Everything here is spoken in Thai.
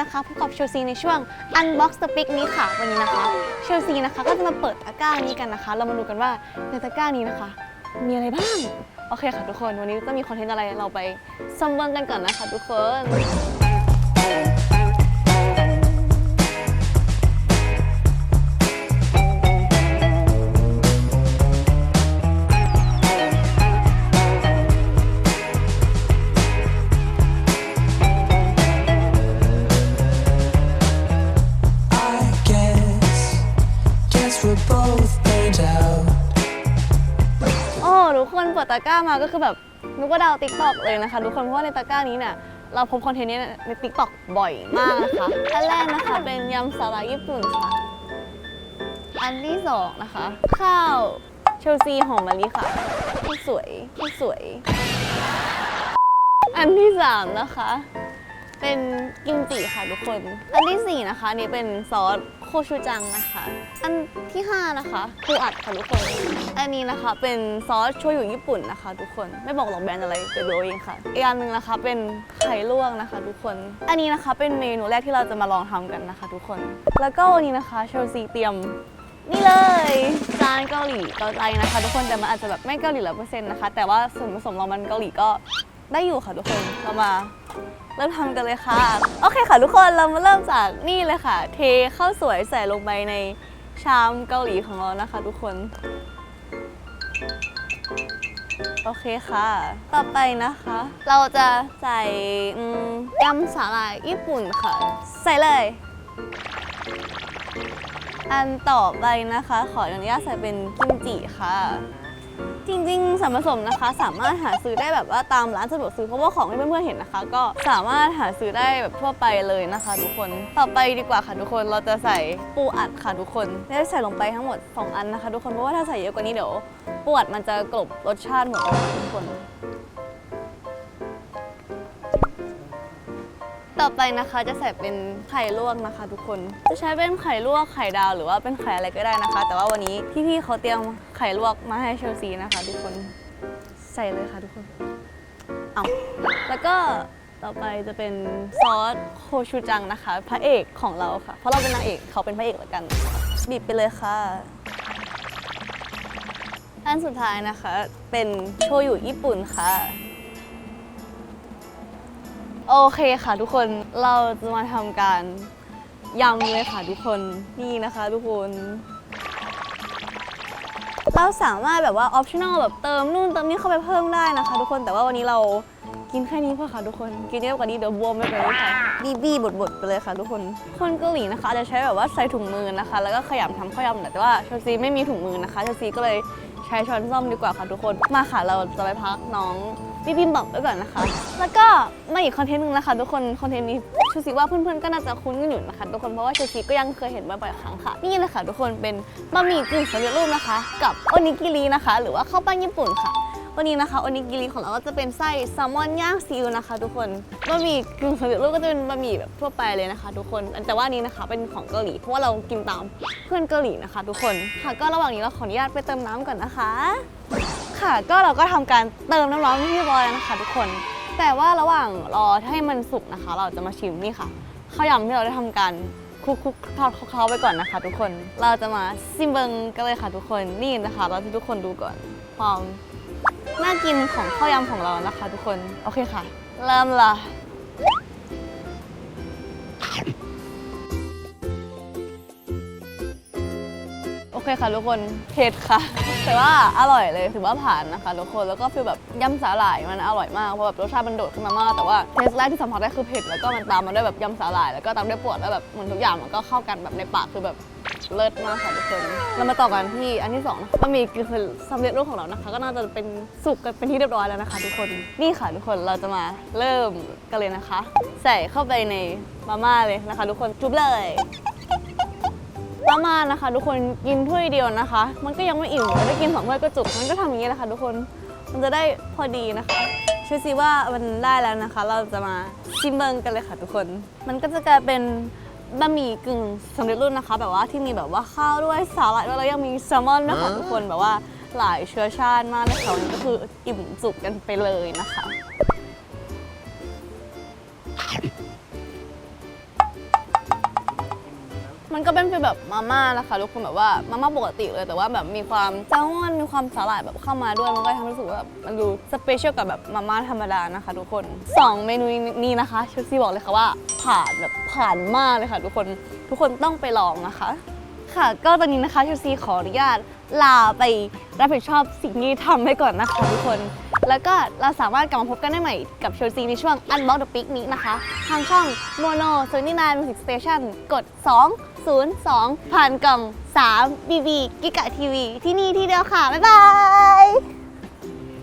นะคะพบกับเชลซีในช่วง Unbox the Pick นี้ค่ะ วันนี้นะคะเชลซีนะคะก็จะมาเปิดตะกร้านี้กันนะคะ เรามาดูกันว่าในตะกร้านี้นะคะ มีอะไรบ้าง โอเคค่ะทุกคน วันนี้จะมีคอนเทนต์อะไรเราไปซัมเบิงกันก่อนนะคะทุกคน ปิดตะกร้ามาก็คือแบบนึกว่าดาวติ๊กต็อกเลยนะคะทุกคนเพราะว่าในตะกร้านี้เนี่ยเราพบคอนเทนต์นี้ในติ๊กต็อกบ่อยมากนะคะอันแรกนะคะเป็นยำสาหร่ายญี่ปุ่นค่ะอันที่สองนะคะ ข้าวเชลซีหอมมะลิค่ะที่สวยที่สวย อันที่สามนะคะ เป็นกิมจิค่ะทุกคน อันที่สี่นะคะนนี้เป็นซอสโคชูจังนะคะ อันที่ห้านะคะปูอัดค่ะทุกคน อันนี้นะคะเป็นซอสโชยุญี่ปุ่นนะคะ ทุกคนไม่บอกหรอกแบรนด์อะไรเดี๋ยวดูเองค่ะ อีกอันหนึ่งนะคะเป็นไข่ลวกนะคะ ทุกคน อันนี้นะคะเป็นเมนูแรกที่เราจะมาลองทำกันนะคะ ทุกคน แล้วก็วันนี้นะคะเชลซีเตรียมนี่เลยจานเกาหลีเกาใจนะคะ ทุกคนแต่มันอาจจะแบบไม่เกาหลีร้อยเปอร์เซ็นต์นะคะ แต่ว่าส่วนผสมเรามันเกาหลีก็ได้อยู่ค่ะทุกคนเรามา เริ่มทำกันเลยค่ะ โอเคค่ะทุกคนเรามาเริ่มจากนี่เลยค่ะ เทข้าวสวยใส่ลงไปในชามเกาหลีของเรานะคะ ทุกคน โอเคค่ะ ต่อไปนะคะ เราจะใส่อืมยำสาหร่ายญี่ปุ่นค่ะ ใส่เลย อันต่อไปนะคะ ขออนุญาตใส่เป็นกิมจิค่ะ จริงๆส่วนผสมนะคะ สามารถหาซื้อได้แบบว่าตามร้านสะดวกซื้อเพราะว่าของที่เพื่อนๆเห็นนะคะ ก็สามารถหาซื้อได้แบบทั่วไปเลยนะคะ ทุกคนต่อไปดีกว่าค่ะทุกคนเราจะใส่ปูอัดค่ะทุกคนได้ใส่ลงไปทั้งหมด 2 อันนะคะ ทุกคนเพราะว่าถ้าใส่เยอะกว่านี้เดี๋ยวปูอัดมันจะกลบรสชาติหมดนะคะทุกคน ต่อไปนะคะจะใส่เป็นไข่ลวกนะคะ ทุกคน จะใช้เป็นไข่ลวกไข่ดาว หรือว่าเป็นไข่อะไรก็ได้นะคะ แต่ว่าวันนี้พี่ๆเขาเตรียมไข่ลวกมาให้เชลซีนะคะ ทุกคน ใส่เลยค่ะทุกคน เอาแล้วก็ต่อไปจะเป็นซอสโคชูจังนะคะ พระเอกของเราค่ะ เพราะเราเป็นนางเอกเขาเป็นพระเอกแล้วกัน บีบไปเลยค่ะอันสุดท้ายนะคะ เป็นโชยุญี่ปุ่นค่ะ โอเคค่ะทุกคนเราจะมาทำการยำเลยค่ะทุกคนนี่นะคะทุกคน เราสามารถแบบว่าออปชั่นอลแบบเติมนู่นเติมนี่เข้าไปเพิ่มได้นะคะ ทุกคนแต่ว่าวันนี้เรากินแค่นี้พอค่ะทุกคน กินเยอะกว่านี้เดี๋ยวบวมไปเลยค่ะบีบีบดบดๆไปเลยค่ะทุกคน คนเกาหลีนะคะจะใช้แบบว่าใส่ถุงมือนะคะ แล้วก็ขยำทำข้าวยำแต่ว่าเชลซีไม่มีถุงมือนะคะเชลซีก็เลย ช้ช้อนส้อมดีกว่าค่ะทุกคน มาค่ะเราจะไปพักน้องพี่บิมบอกไว้ก่อนนะคะ แล้วก็มาอีกคอนเทนต์หนึงนะคะทุกคน คอนเทนต์นี้ชูซีว่าเพื่อนๆก็น่าจะคุ้นกันอยู่นะคะทุกคน เพราะว่าชูซีก็ยังเคยเห็นบ่อยๆครั้งค่ะ นี่เลยค่ะทุกคนเป็นบะหมี่กึ่งสำเร็จรูปนะคะ กับโอนิกิรินะคะ หรือว่าข้าวปั้นญี่ปุ่นค่ะ วันนี้นะคะโอนิกิริของเราก็จะเป็นไส้แซลมอนย่างซีอิ๊วนะคะทุกคนบะหมี่กึ่งสำเร็จรูปก็จะเป็นบะหมี่แบบทั่วไปเลยนะคะ ทุกคนแต่ว่าอันนี้นะคะเป็นของเกาหลีเพราะว่าเรากินตามเพื่อนเกาหลีนะคะ ทุกคนค่ะก็ระหว่างนี้เราขออนุญาตไปเติมน้ำก่อนนะคะ ค่ะก็เราก็ทำการเติมน้ำร้อนที่เรียบร้อยแล้วนะคะ ทุกคน แต่ว่าระหว่างรอให้มันสุกนะคะ เราจะมาชิมนี่ค่ะข้าวยำที่เราได้ทำการคลุกๆทอดเคล้าๆไปก่อนนะคะ ทุกคน เราจะมาซิมเบิงกันเลยค่ะทุกคนนี่นะคะ เราให้ทุกคนดูก่อนความ น่ากินของข้าวยำของเรานะคะ ทุกคน โอเคค่ะ เริ่มละ เคค่ะทุกคนเผ็ดค่ะ แต่ว่าอร่อยเลยถือว่าผ่านนะคะทุกคนแล้วก็ฟีลแบบยำสาหร่ายมันอร่อยมากเพราะแบบรสชาติมันโดดขึ้นมามากแต่ว่าเทสแรกที่สัมผัสได้คือเผ็ดแล้วก็มันตามมาด้วยแบบยำสาหร่ายแล้วก็ตามด้วยปวดแล้วแบบเหมือนทุกอย่างมันก็เข้ากันแบบในปากคือแบบเลิศมากค่ะทุกคนเรามาต่อกันที่อันที่สองนะคะบะหมี่กึ่งสำเร็จรูปของเรานะคะ ก็น่าจะเป็นสุกกันเป็นที่เรียบร้อยแล้วนะคะ ทุกคนนี่ค่ะทุกคนเราจะมาเริ่มกันเลยนะคะ ใส่เข้าไปในมาม่าเลยนะคะ ทุกคนจุ๊บเลย มาม่านะคะ ทุกคนกินถ้วยเดียวนะคะ มันก็ยังไม่อิ่มเลยได้กินสองถ้วยก็จุกมันก็ทำอย่างนี้แหละค่ะทุกคนมันจะได้พอดีนะคะเชื่อสิว่ามันได้แล้วนะคะ เราจะมาชิมเบิงกันเลยค่ะทุกคน มันก็จะกลายเป็นบะหมี่กึ่งสำเร็จรูปนะคะ แบบว่าที่มีแบบว่าข้าวด้วยสาหร่ายด้วยแล้วยังมีแซลมอนนะคะทุกคนแบบว่าหลายเชื้อชาติมากนะคะวันนี้ก็คืออิ่มจุกกันไปเลยนะคะ มันก็เป็นฟีลแบบมาม่านะคะทุกคนแบบว่ามาม่าปกติเลยแต่ว่าแบบมีความแซลมอนมีความสาหร่ายแบบเข้ามาด้วยมันก็ทำให้รู้สึกว่าแบบมันดูสเปเชียลกับแบบมาม่าธรรมดานะคะ ทุกคนสองเมนูนี้นะคะเชลซีบอกเลยค่ะว่าผ่านแบบผ่านมากเลยค่ะ ทุกคนทุกคนต้องไปลองนะคะ ค่ะ ก็ตอนนี้นะคะเชลซีขออนุญาตลาไปรับผิดชอบสิ่งที่ทำให้ก่อนนะคะทุกคน แล้วก็เราสามารถกลับมาพบกันได้ใหม่กับโชว์ซีในช่วง Unbox the Pick นี้นะคะ ทางช่อง Mono 79 Music Station กด 202 ผ่านกล่อง 3 BB กิกะทีวีที่นี่ที่เดียวค่ะ บ๊ายบาย